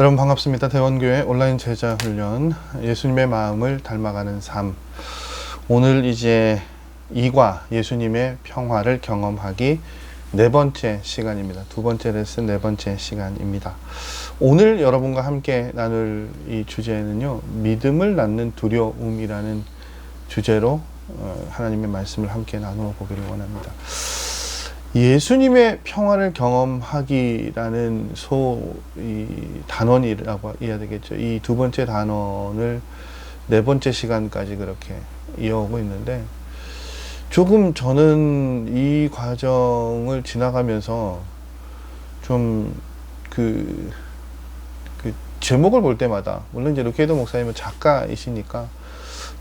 여러분 반갑습니다. 대원교회 온라인 제자 훈련 예수님의 마음을 닮아가는 삶. 오늘 이제 이과 예수님의 평화를 경험하기 네 번째 시간입니다. 두 번째 레슨 네 번째 시간입니다. 오늘 여러분과 함께 나눌 이 주제는요. 믿음을 낳는 두려움이라는 주제로 어, 하나님의 말씀을 함께 나누어 보기를 원합니다. 예수님의 평화를 경험하기라는 소 이 단원이라고 해야 되겠죠. 이 두 번째 단원을 네 번째 시간까지 그렇게 이어오고 있는데 조금 저는 이 과정을 지나가면서 좀그 그 제목을 볼 때마다 물론 이제 루케이도 목사님은 작가이시니까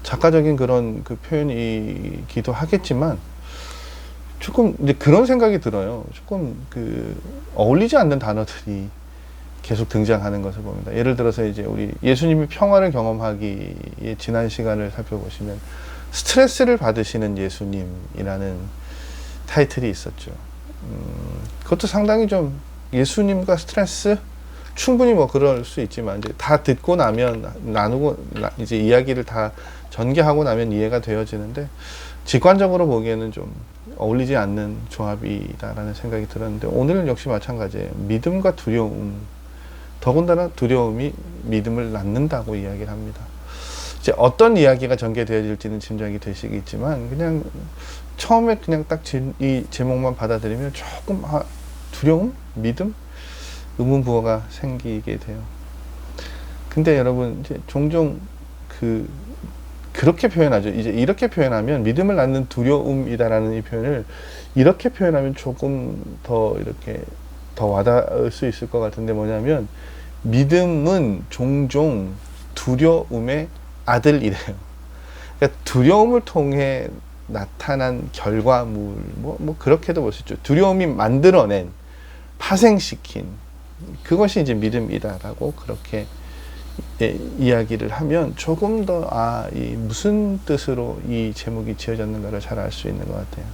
작가적인 그런 그 표현이기도 하겠지만 조금 이제 그런 생각이 들어요. 조금 그 어울리지 않는 단어들이 계속 등장하는 것을 봅니다. 예를 들어서 이제 우리 예수님이 평화를 경험하기에 지난 시간을 살펴보시면 스트레스를 받으시는 예수님이라는 타이틀이 있었죠. 음, 그것도 상당히 좀 예수님과 스트레스 충분히 뭐 그럴 수 있지만 이제 다 듣고 나면 나누고 나- 이제 이야기를 다 전개하고 나면 이해가 되어지는데 직관적으로 보기에는 좀 어울리지 않는 조합이다라는 생각이 들었는데 오늘은 역시 마찬가지예요. 믿음과 두려움. 더군다나 두려움이 믿음을 낳는다고 이야기를 합니다. 이제 어떤 이야기가 전개되어질지는 짐작이 되시겠지만 그냥 처음에 그냥 딱 이 제목만 받아들이면 조금 아, 두려움, 믿음, 의문부호가 생기게 돼요. 근데 여러분 이제 종종 그 그렇게 표현하죠. 이제 이렇게 표현하면 믿음을 낳는 두려움이다라는 이 표현을 이렇게 표현하면 조금 더 이렇게 더 와닿을 수 있을 것 같은데 뭐냐면 믿음은 종종 두려움의 아들이래요. 그러니까 두려움을 통해 나타난 결과물, 뭐, 뭐 그렇게도 볼 수 있죠. 두려움이 만들어낸, 파생시킨 그것이 이제 믿음이다라고 그렇게 예, 이야기를 하면 조금 더, 아, 이 무슨 뜻으로 이 제목이 지어졌는가를 잘 알 수 있는 것 같아요.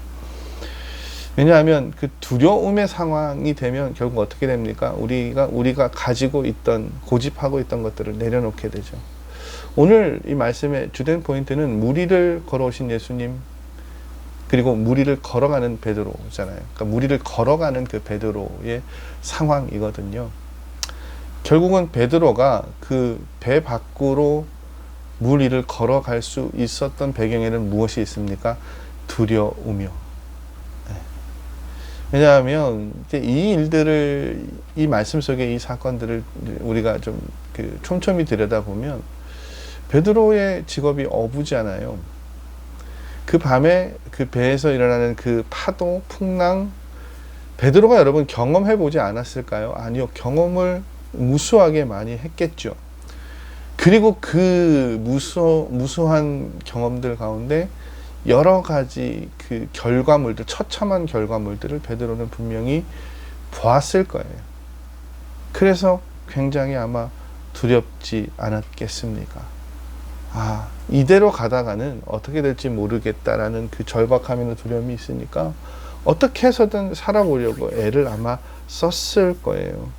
왜냐하면 그 두려움의 상황이 되면 결국 어떻게 됩니까? 우리가, 우리가 가지고 있던, 고집하고 있던 것들을 내려놓게 되죠. 오늘 이 말씀의 주된 포인트는 무리를 걸어오신 예수님, 그리고 무리를 걸어가는 베드로잖아요. 그러니까 무리를 걸어가는 그 베드로의 상황이거든요. 결국은 베드로가 그 배 밖으로 물 위를 걸어갈 수 있었던 배경에는 무엇이 있습니까? 두려움이요. 네. 왜냐하면 이 일들을 이 말씀 속에 이 사건들을 우리가 좀 그 촘촘히 들여다보면 베드로의 직업이 어부잖아요. 그 밤에 그 배에서 일어나는 그 파도, 풍랑, 베드로가 여러분 경험해 보지 않았을까요? 아니요. 경험을 무수하게 많이 했겠죠. 그리고 그 무수, 무수한 경험들 가운데 여러 가지 그 결과물들, 처참한 결과물들을 베드로는 분명히 보았을 거예요. 그래서 굉장히 아마 두렵지 않았겠습니까? 아, 이대로 가다가는 어떻게 될지 모르겠다라는 그 절박함이나 두려움이 있으니까 어떻게 해서든 살아보려고 애를 아마 썼을 거예요.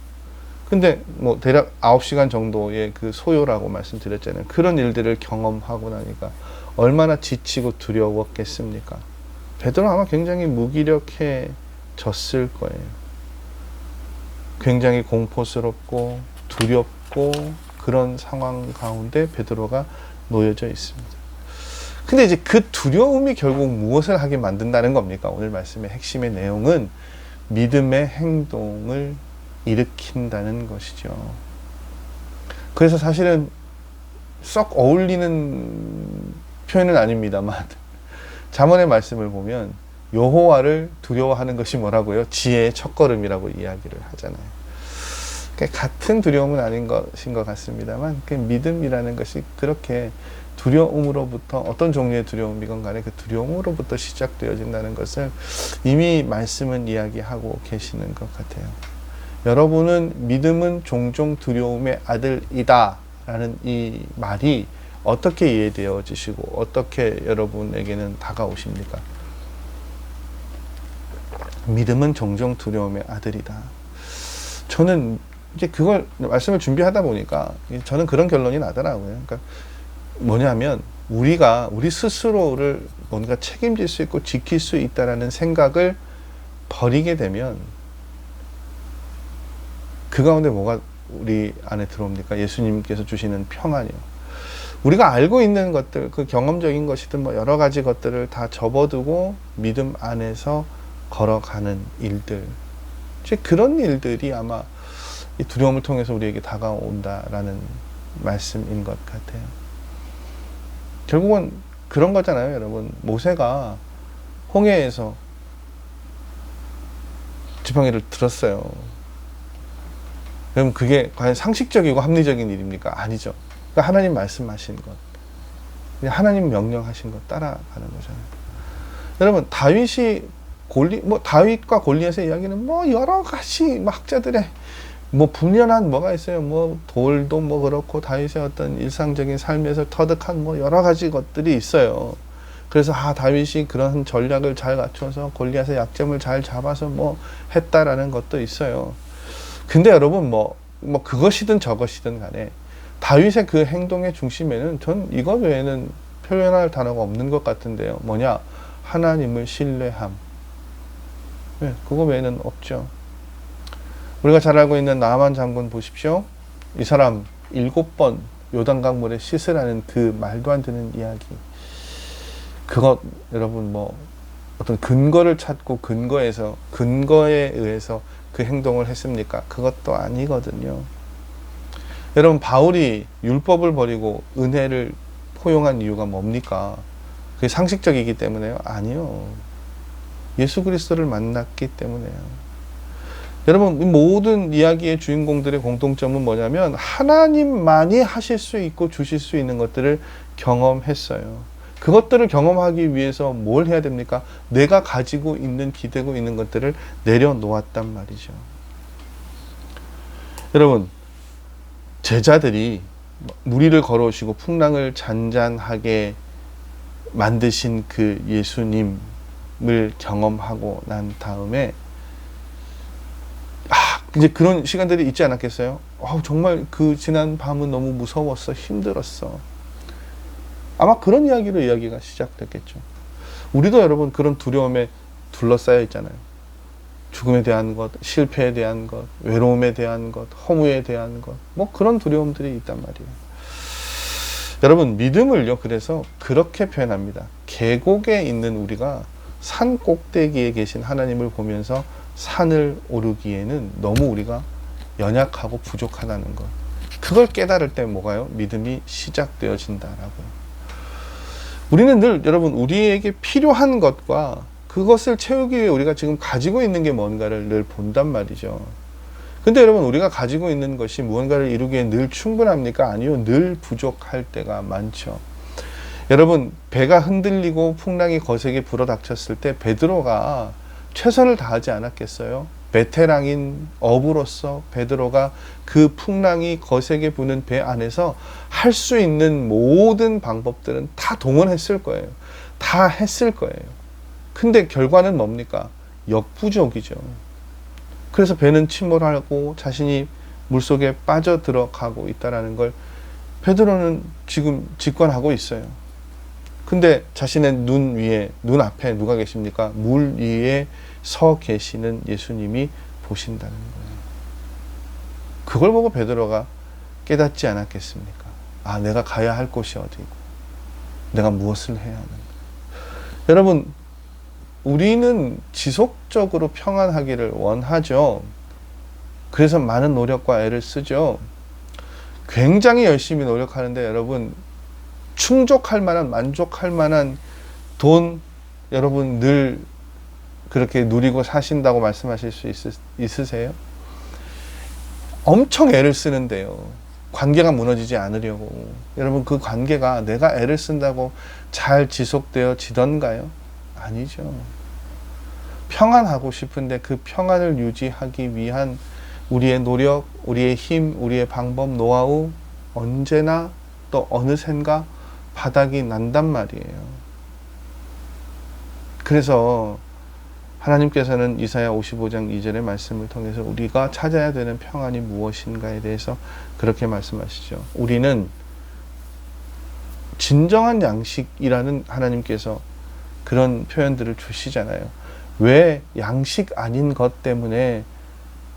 근데 뭐 대략 9시간 정도의 그 소요라고 말씀드렸잖아요. 그런 일들을 경험하고 나니까 얼마나 지치고 두려웠겠습니까? 베드로 아마 굉장히 무기력해졌을 거예요. 굉장히 공포스럽고 두렵고 그런 상황 가운데 베드로가 놓여져 있습니다. 근데 이제 그 두려움이 결국 무엇을 하게 만든다는 겁니까? 오늘 말씀의 핵심의 내용은 믿음의 행동을 일으킨다는 것이죠. 그래서 사실은 썩 어울리는 표현은 아닙니다만 잠언의 말씀을 보면 여호와를 두려워하는 것이 뭐라고요? 지혜의 첫걸음이라고 이야기를 하잖아요. 같은 두려움은 아닌 것인 것 같습니다만 그 믿음이라는 것이 그렇게 두려움으로부터 어떤 종류의 두려움이건 간에 그 두려움으로부터 시작되어진다는 것을 이미 말씀은 이야기하고 계시는 것 같아요. 여러분은 믿음은 종종 두려움의 아들이다 라는 이 말이 어떻게 이해되어지시고 어떻게 여러분에게는 다가오십니까? 믿음은 종종 두려움의 아들이다. 저는 이제 그걸 말씀을 준비하다 보니까 저는 그런 결론이 나더라고요. 그러니까 뭐냐면 우리가 우리 스스로를 뭔가 책임질 수 있고 지킬 수 있다라는 생각을 버리게 되면 그 가운데 뭐가 우리 안에 들어옵니까? 예수님께서 주시는 평안이요. 우리가 알고 있는 것들, 그 경험적인 것이든 뭐 여러 가지 것들을 다 접어두고 믿음 안에서 걸어가는 일들. 이제 그런 일들이 아마 이 두려움을 통해서 우리에게 다가온다라는 말씀인 것 같아요. 결국은 그런 거잖아요, 여러분. 모세가 홍해에서 지팡이를 들었어요. 그럼 그게 과연 상식적이고 합리적인 일입니까? 아니죠. 그러니까 하나님 말씀하신 것, 하나님 명령하신 것 따라가는 거잖아요. 여러분 다윗이 골리 뭐 다윗과 골리앗의 이야기는 뭐 여러 가지 뭐 학자들의 뭐 분연한 뭐가 있어요. 뭐 돌도 뭐 그렇고 다윗의 어떤 일상적인 삶에서 터득한 뭐 여러 가지 것들이 있어요. 그래서 아 다윗이 그런 전략을 잘 갖춰서 골리앗의 약점을 잘 잡아서 뭐 했다라는 것도 있어요. 근데 여러분 뭐, 뭐 그것이든 저것이든 간에 다윗의 그 행동의 중심에는 전 이것 외에는 표현할 단어가 없는 것 같은데요. 뭐냐? 하나님을 신뢰함. 네, 그거 외에는 없죠. 우리가 잘 알고 있는 나만 장군 보십시오. 이 사람 일곱 번 요단강 물에 씻으라는 그 말도 안 되는 이야기. 그것 여러분 뭐 어떤 근거를 찾고 근거에서 근거에 의해서 그 행동을 했습니까? 그것도 아니거든요. 여러분 바울이 율법을 버리고 은혜를 포용한 이유가 뭡니까? 그게 상식적이기 때문에요? 아니요. 예수 그리스도를 만났기 때문에요. 여러분 모든 이야기의 주인공들의 공통점은 뭐냐면 하나님만이 하실 수 있고 주실 수 있는 것들을 경험했어요. 그것들을 경험하기 위해서 뭘 해야 됩니까? 내가 가지고 있는 기대고 있는 것들을 내려놓았단 말이죠. 여러분 제자들이 무리를 걸어오시고 풍랑을 잔잔하게 만드신 그 예수님을 경험하고 난 다음에 아 이제 그런 시간들이 있지 않았겠어요? 아 정말 그 지난 밤은 너무 무서웠어 힘들었어. 아마 그런 이야기로 이야기가 시작됐겠죠. 우리도 여러분 그런 두려움에 둘러싸여 있잖아요. 죽음에 대한 것, 실패에 대한 것, 외로움에 대한 것, 허무에 대한 것, 뭐 그런 두려움들이 있단 말이에요. 여러분, 믿음을요, 그래서 그렇게 표현합니다. 계곡에 있는 우리가 산 꼭대기에 계신 하나님을 보면서 산을 오르기에는 너무 우리가 연약하고 부족하다는 것. 그걸 깨달을 때 뭐가요? 믿음이 시작되어진다라고요. 우리는 늘 여러분 우리에게 필요한 것과 그것을 채우기 위해 우리가 지금 가지고 있는 게 뭔가를 늘 본단 말이죠. 근데 여러분 우리가 가지고 있는 것이 무언가를 이루기에 늘 충분합니까? 아니요. 늘 부족할 때가 많죠. 여러분 배가 흔들리고 풍랑이 거세게 불어닥쳤을 때 베드로가 최선을 다하지 않았겠어요? 베테랑인 어부로서 베드로가 그 풍랑이 거세게 부는 배 안에서 할 수 있는 모든 방법들은 다 동원했을 거예요. 다 했을 거예요. 근데 결과는 뭡니까? 역부족이죠. 그래서 배는 침몰하고 자신이 물속에 빠져 들어가고 있다라는 걸 베드로는 지금 직관하고 있어요. 근데 자신의 눈 위에 눈 앞에 누가 계십니까? 물 위에 서 계시는 예수님이 보신다는 거예요. 그걸 보고 베드로가 깨닫지 않았겠습니까? 아, 내가 가야 할 곳이 어디고, 내가 무엇을 해야 하는가. 여러분, 우리는 지속적으로 평안하기를 원하죠. 그래서 많은 노력과 애를 쓰죠. 굉장히 열심히 노력하는데 여러분, 충족할 만한, 만족할 만한 돈, 여러분 늘 그렇게 누리고 사신다고 말씀하실 수 있으, 세요 엄청 애를 쓰는데요. 관계가 무너지지 않으려고. 여러분, 그 관계가 내가 애를 쓴다고 잘 지속되어 지던가요? 아니죠. 평안하고 싶은데 그 평안을 유지하기 위한 우리의 노력, 우리의 힘, 우리의 방법, 노하우 언제나 또 어느샌가 바닥이 난단 말이에요. 그래서 하나님께서는 이사야 55장 2절의 말씀을 통해서 우리가 찾아야 되는 평안이 무엇인가에 대해서 그렇게 말씀하시죠. 우리는 진정한 양식이라는 하나님께서 그런 표현들을 주시잖아요. 왜 양식 아닌 것 때문에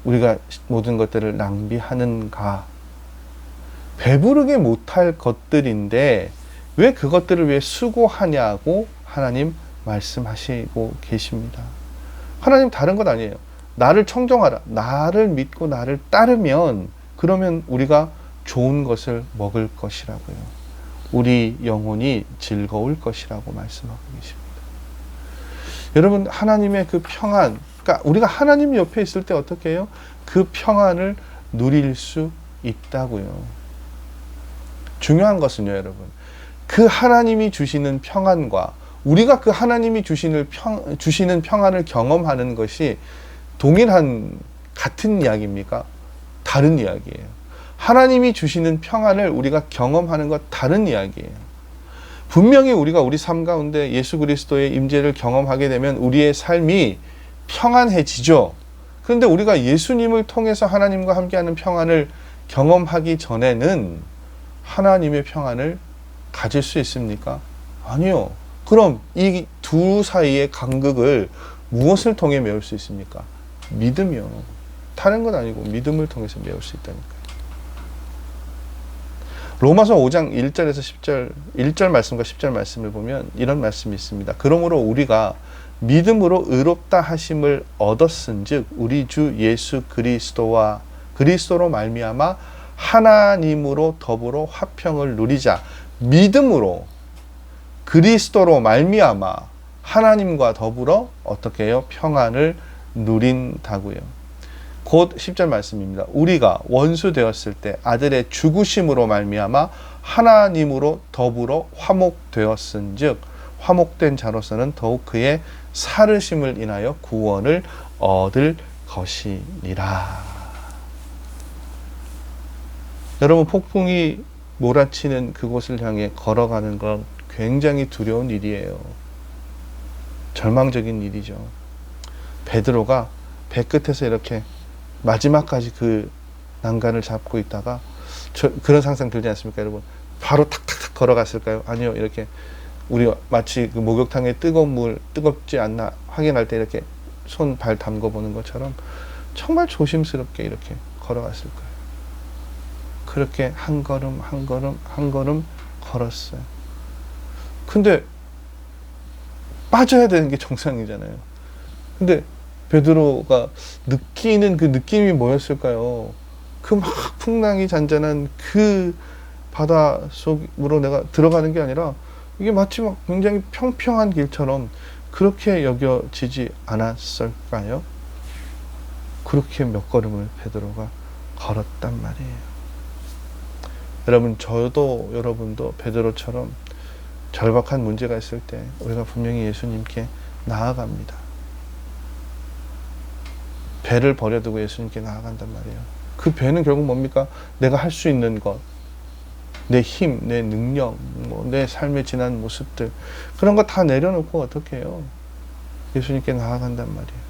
우리가 모든 것들을 낭비하는가? 배부르게 못할 것들인데 왜 그것들을 왜 수고하냐고 하나님 말씀하시고 계십니다. 하나님 다른 것 아니에요. 나를 청정하라. 나를 믿고 나를 따르면 그러면 우리가 좋은 것을 먹을 것이라고요. 우리 영혼이 즐거울 것이라고 말씀하고 계십니다. 여러분 하나님의 그 평안, 그러니까 우리가 하나님 옆에 있을 때 어떻게 해요? 그 평안을 누릴 수 있다고요. 중요한 것은요, 여러분. 그 하나님이 주시는 평안과 우리가 그 하나님이 주시는 평, 주시는 평안을 경험하는 것이 동일한 같은 이야기입니까? 다른 이야기예요. 하나님이 주시는 평안을 우리가 경험하는 것 다른 이야기예요. 분명히 우리가 우리 삶 가운데 예수 그리스도의 임재를 경험하게 되면 우리의 삶이 평안해지죠. 그런데 우리가 예수님을 통해서 하나님과 함께하는 평안을 경험하기 전에는 하나님의 평안을 가질 수 있습니까? 아니요. 그럼 이 두 사이의 간극을 무엇을 통해 메울 수 있습니까? 믿음이요. 다른 건 아니고 믿음을 통해서 메울 수 있다니까요. 로마서 5장 1절에서 10절, 1절 말씀과 10절 말씀을 보면 이런 말씀이 있습니다. 그러므로 우리가 믿음으로 의롭다 하심을 얻었은즉 우리 주 예수 그리스도와 그리스도로 말미암아 하나님으로 더불어 화평을 누리자. 믿음으로 그리스도로 말미암아 하나님과 더불어 어떻게 해요? 평안을 누린다고요. 곧 10절 말씀입니다. 우리가 원수 되었을 때 아들의 죽으심으로 말미암아 하나님으로 더불어 화목되었은즉 화목된 자로서는 더욱 그의 살으심을 인하여 구원을 얻을 것이니라. 여러분 폭풍이 몰아치는 그곳을 향해 걸어가는 건 굉장히 두려운 일이에요. 절망적인 일이죠. 베드로가 배 끝에서 이렇게 마지막까지 그 난간을 잡고 있다가 저, 그런 상상 들지 않습니까, 여러분? 바로 탁탁탁 걸어갔을까요? 아니요, 이렇게 우리 마치 그 목욕탕에 뜨거운 물 뜨겁지 않나 확인할 때 이렇게 손 발 담궈 보는 것처럼 정말 조심스럽게 이렇게 걸어갔을 거예요. 그렇게 한 걸음 한 걸음 한 걸음 걸었어요. 근데 빠져야 되는 게 정상이잖아요. 근데 베드로가 느끼는 그 느낌이 뭐였을까요? 그 막 풍랑이 잔잔한 그 바다 속으로 내가 들어가는 게 아니라 이게 마치 막 굉장히 평평한 길처럼 그렇게 여겨지지 않았을까요? 그렇게 몇 걸음을 베드로가 걸었단 말이에요. 여러분 저도 여러분도 베드로처럼 절박한 문제가 있을 때 우리가 분명히 예수님께 나아갑니다. 배를 버려두고 예수님께 나아간단 말이에요. 그 배는 결국 뭡니까? 내가 할 수 있는 것, 내 힘, 내 능력, 뭐 내 삶의 지난 모습들 그런 거 다 내려놓고 어떻게 해요? 예수님께 나아간단 말이에요.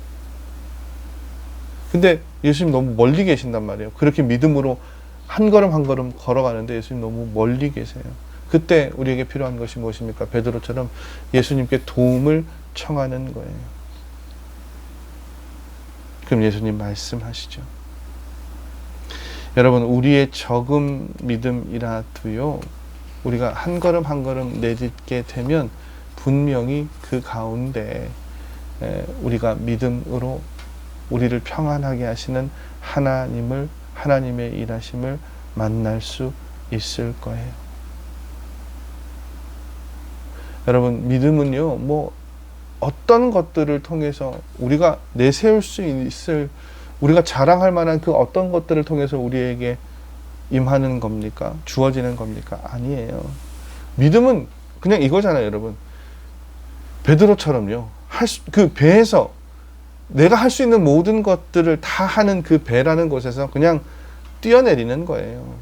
근데 예수님 너무 멀리 계신단 말이에요. 그렇게 믿음으로 한 걸음 한 걸음 걸어가는데 예수님 너무 멀리 계세요. 그때 우리에게 필요한 것이 무엇입니까? 베드로처럼 예수님께 도움을 청하는 거예요. 그럼 예수님 말씀하시죠. 여러분, 우리의 적음 믿음이라도요, 우리가 한 걸음 한 걸음 내딛게 되면 분명히 그 가운데 우리가 믿음으로 우리를 평안하게 하시는 하나님을 하나님의 일하심을 만날 수 있을 거예요. 여러분, 믿음은요, 뭐, 어떤 것들을 통해서 우리가 내세울 수 있을, 우리가 자랑할 만한 그 어떤 것들을 통해서 우리에게 임하는 겁니까? 주어지는 겁니까? 아니에요. 믿음은 그냥 이거잖아요, 여러분. 베드로처럼요. 할 수, 그 배에서 내가 할 수 있는 모든 것들을 다 하는 그 배라는 곳에서 그냥 뛰어내리는 거예요.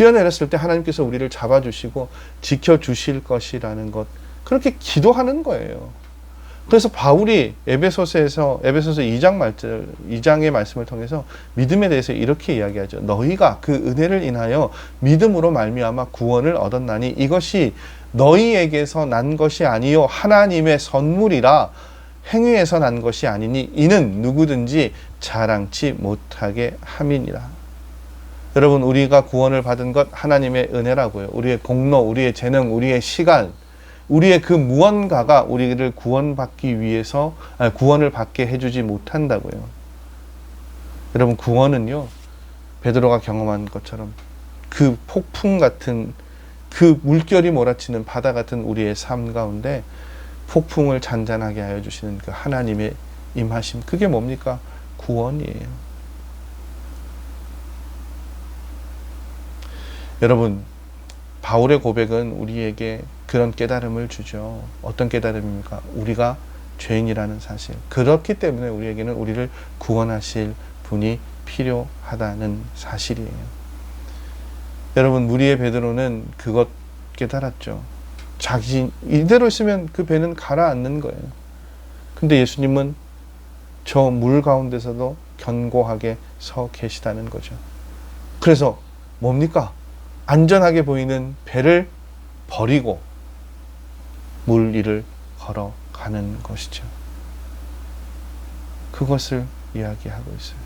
뛰어내렸을 때 하나님께서 우리를 잡아주시고 지켜주실 것이라는 것. 그렇게 기도하는 거예요. 그래서 바울이 에베소서에서 에베소서 2장 말절 2장의 말씀을 통해서 믿음에 대해서 이렇게 이야기하죠. 너희가 그 은혜를 인하여 믿음으로 말미암아 구원을 얻었나니 이것이 너희에게서 난 것이 아니요 하나님의 선물이라 행위에서 난 것이 아니니 이는 누구든지 자랑치 못하게 함이니라. 여러분 우리가 구원을 받은 것 하나님의 은혜라고요. 우리의 공로, 우리의 재능, 우리의 시간, 우리의 그 무언가가 우리를 구원받기 위해서 아니, 구원을 받게 해주지 못한다고요. 여러분 구원은요 베드로가 경험한 것처럼 그 폭풍 같은 그 물결이 몰아치는 바다 같은 우리의 삶 가운데 폭풍을 잔잔하게 하여 주시는 그 하나님의 임하심 그게 뭡니까 구원이에요. 여러분 바울의 고백은 우리에게 그런 깨달음을 주죠. 어떤 깨달음입니까? 우리가 죄인이라는 사실. 그렇기 때문에 우리에게는 우리를 구원하실 분이 필요하다는 사실이에요. 여러분, 무리의 베드로는 그것 깨달았죠. 자기 이대로 있으면 그 배는 가라앉는 거예요. 근데 예수님은 저 물 가운데서도 견고하게 서 계시다는 거죠. 그래서 뭡니까? 안전하게 보이는 배를 버리고 물 위를 걸어가는 것이죠. 그것을 이야기하고 있어요.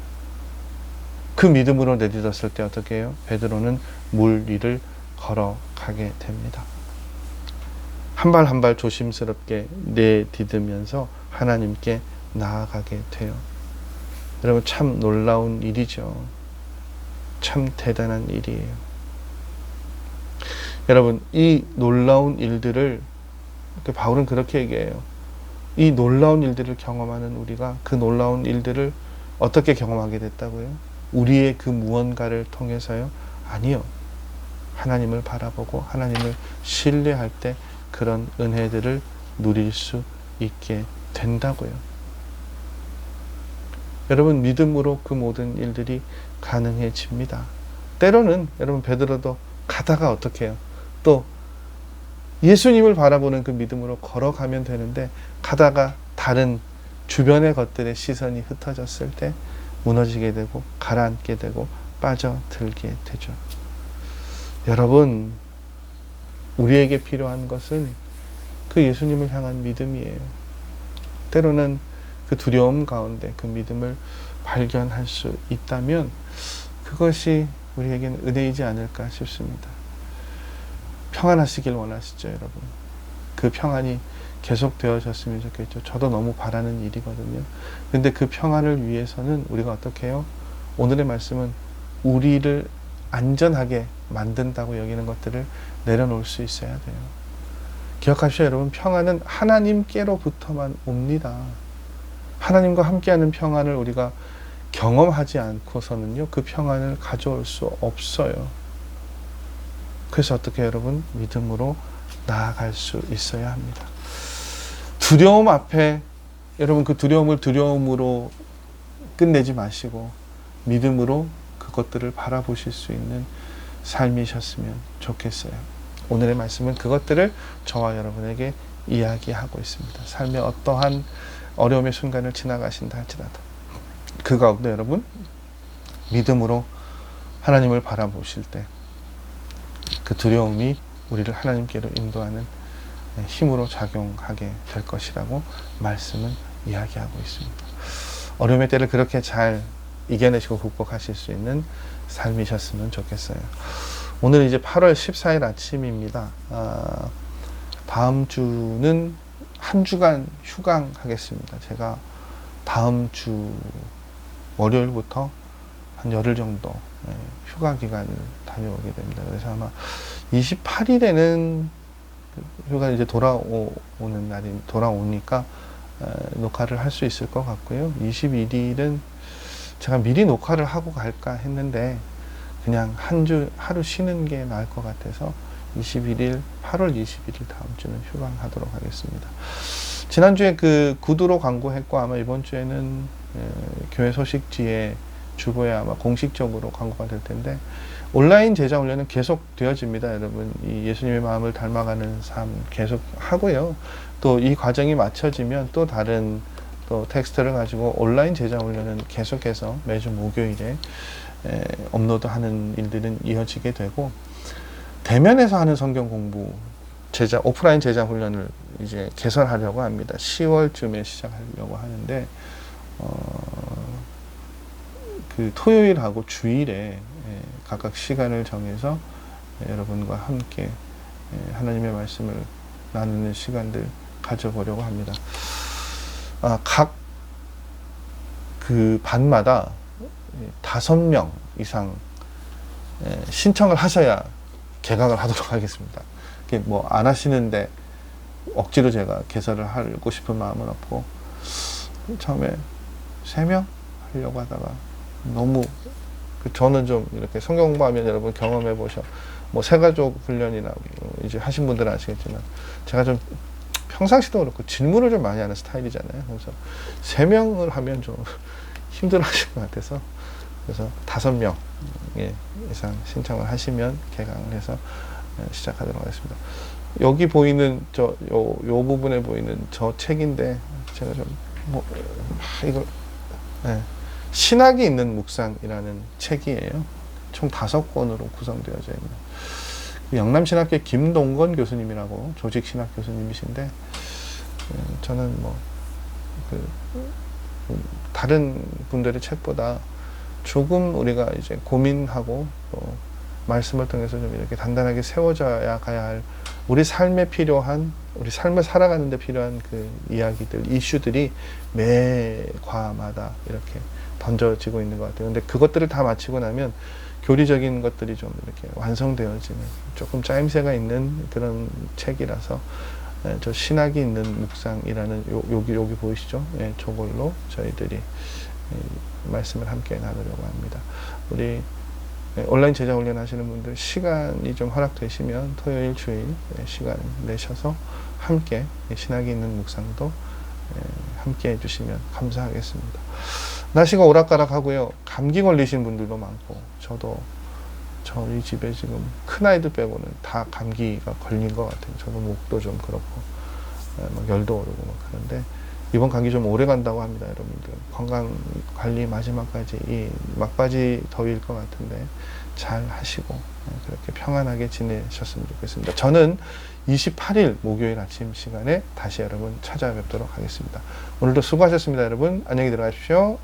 그 믿음으로 내딛었을 때 어떻게 해요? 베드로는 물 위를 걸어가게 됩니다. 한 발 한 발 조심스럽게 내딛으면서 하나님께 나아가게 돼요. 여러분 참 놀라운 일이죠. 참 대단한 일이에요. 여러분 이 놀라운 일들을 그 바울은 그렇게 얘기해요. 이 놀라운 일들을 경험하는 우리가 그 놀라운 일들을 어떻게 경험하게 됐다고요? 우리의 그 무언가를 통해서요? 아니요. 하나님을 바라보고 하나님을 신뢰할 때 그런 은혜들을 누릴 수 있게 된다고요. 여러분 믿음으로 그 모든 일들이 가능해집니다. 때로는 여러분 베드로도 가다가 어떻게 해요? 또 예수님을 바라보는 그 믿음으로 걸어가면 되는데 가다가 다른 주변의 것들의 시선이 흩어졌을 때 무너지게 되고 가라앉게 되고 빠져들게 되죠. 여러분, 우리에게 필요한 것은 그 예수님을 향한 믿음이에요. 때로는 그 두려움 가운데 그 믿음을 발견할 수 있다면 그것이 우리에게는 은혜이지 않을까 싶습니다. 평안하시길 원하시죠, 여러분. 그 평안이 계속 되어졌으면 좋겠죠. 저도 너무 바라는 일이거든요. 근데 그 평안을 위해서는 우리가 어떻게 해요? 오늘의 말씀은 우리를 안전하게 만든다고 여기는 것들을 내려놓을 수 있어야 돼요. 기억하시오, 여러분. 평안은 하나님께로부터만 옵니다. 하나님과 함께하는 평안을 우리가 경험하지 않고서는요, 그 평안을 가져올 수 없어요. 그래서 어떻게 여러분 믿음으로 나아갈 수 있어야 합니다. 두려움 앞에 여러분 그 두려움을 두려움으로 끝내지 마시고 믿음으로 그것들을 바라보실 수 있는 삶이셨으면 좋겠어요. 오늘의 말씀은 그것들을 저와 여러분에게 이야기하고 있습니다. 삶의 어떠한 어려움의 순간을 지나가신다 할지라도 그 가운데 여러분 믿음으로 하나님을 바라보실 때 그 두려움이 우리를 하나님께로 인도하는 힘으로 작용하게 될 것이라고 말씀은 이야기하고 있습니다. 어려움의 때를 그렇게 잘 이겨내시고 극복하실 수 있는 삶이셨으면 좋겠어요. 오늘 이제 8월 14일 아침입니다. 아, 다음 주는 한 주간 휴강하겠습니다. 제가 다음 주 월요일부터 한 열흘 정도 예, 휴가 기간을 다녀오게 됩니다. 그래서 아마 28일에는 휴가 이제 돌아오는 날이 돌아오니까 녹화를 할 수 있을 것 같고요. 21일은 제가 미리 녹화를 하고 갈까 했는데 그냥 한 주 하루 쉬는 게 나을 것 같아서 21일 8월 21일 다음 주는 휴강하도록 하겠습니다. 지난주에 그 구두로 광고했고 아마 이번 주에는 교회 소식지에 주보에 아마 공식적으로 광고가 될 텐데 온라인 제자 훈련은 계속 되어집니다, 여러분. 이 예수님의 마음을 닮아가는 삶 계속 하고요. 또 이 과정이 맞춰지면 또 다른 또 텍스트를 가지고 온라인 제자 훈련은 계속해서 매주 목요일에 에, 업로드하는 일들은 이어지게 되고 대면에서 하는 성경 공부 제자 오프라인 제자 훈련을 이제 개설하려고 합니다. 10월쯤에 시작하려고 하는데 어, 그 토요일하고 주일에 예, 각각 시간을 정해서 예, 여러분과 함께 예, 하나님의 말씀을 나누는 시간들 가져보려고 합니다. 아, 각 그 반마다 예, 다섯 명 이상 예, 신청을 하셔야 개강을 하도록 하겠습니다. 뭐 안 하시는데 억지로 제가 개설을 하고 싶은 마음은 없고 처음에 세 명 하려고 하다가 너무 그 저는 좀 이렇게 성경 공부하면 여러분 경험해 보셔 뭐 세가족 훈련이나 뭐 이제 하신 분들은 아시겠지만 제가 좀 평상시도 그렇고 질문을 좀 많이 하는 스타일이잖아요. 그래서 세 명을 하면 좀 힘들어하실 것 같아서 그래서 다섯 명 예, 이상 신청을 하시면 개강을 해서 예, 시작하도록 하겠습니다. 여기 보이는 저 요 요 부분에 보이는 저 책인데 제가 좀뭐 이걸 예, 신학이 있는 묵상이라는 책이에요. 총 다섯 권으로 구성되어져 있는 영남신학교 김동건 교수님이라고 조직신학 교수님이신데 음, 저는 뭐 그 다른 분들의 책보다 조금 우리가 이제 고민하고 또 말씀을 통해서 좀 이렇게 단단하게 세워져야 가야 할 우리 삶에 필요한 우리 삶을 살아가는 데 필요한 그 이야기들 이슈들이 매 과마다 이렇게 던져지고 있는 것 같아요. 근데 그것들을 다 마치고 나면 교리적인 것들이 좀 이렇게 완성되어지는 조금 짜임새가 있는 그런 책이라서 예, 저 신학이 있는 묵상이라는 요, 여기 여기 보이시죠? 예, 저걸로 저희들이 예, 말씀을 함께 나누려고 합니다. 우리 예, 온라인 제자 훈련 하시는 분들 시간이 좀 허락되시면 토요일 주일 예, 시간 내셔서 함께 예, 신학이 있는 묵상도 예, 함께 해주시면 감사하겠습니다. 날씨가 오락가락하고요. 감기 걸리신 분들도 많고 저도 저희 집에 지금 큰 아이들 빼고는 다 감기가 걸린 것 같아요. 저도 목도 좀 그렇고 예, 막 열도 오르고 막 그런데 이번 감기 좀 오래 간다고 합니다, 여러분들. 건강 관리 마지막까지 이 막바지 더위일 것 같은데 잘 하시고 예, 그렇게 평안하게 지내셨으면 좋겠습니다. 저는 28일 목요일 아침 시간에 다시 여러분 찾아뵙도록 하겠습니다. 오늘도 수고하셨습니다, 여러분. 안녕히 들어가십시오.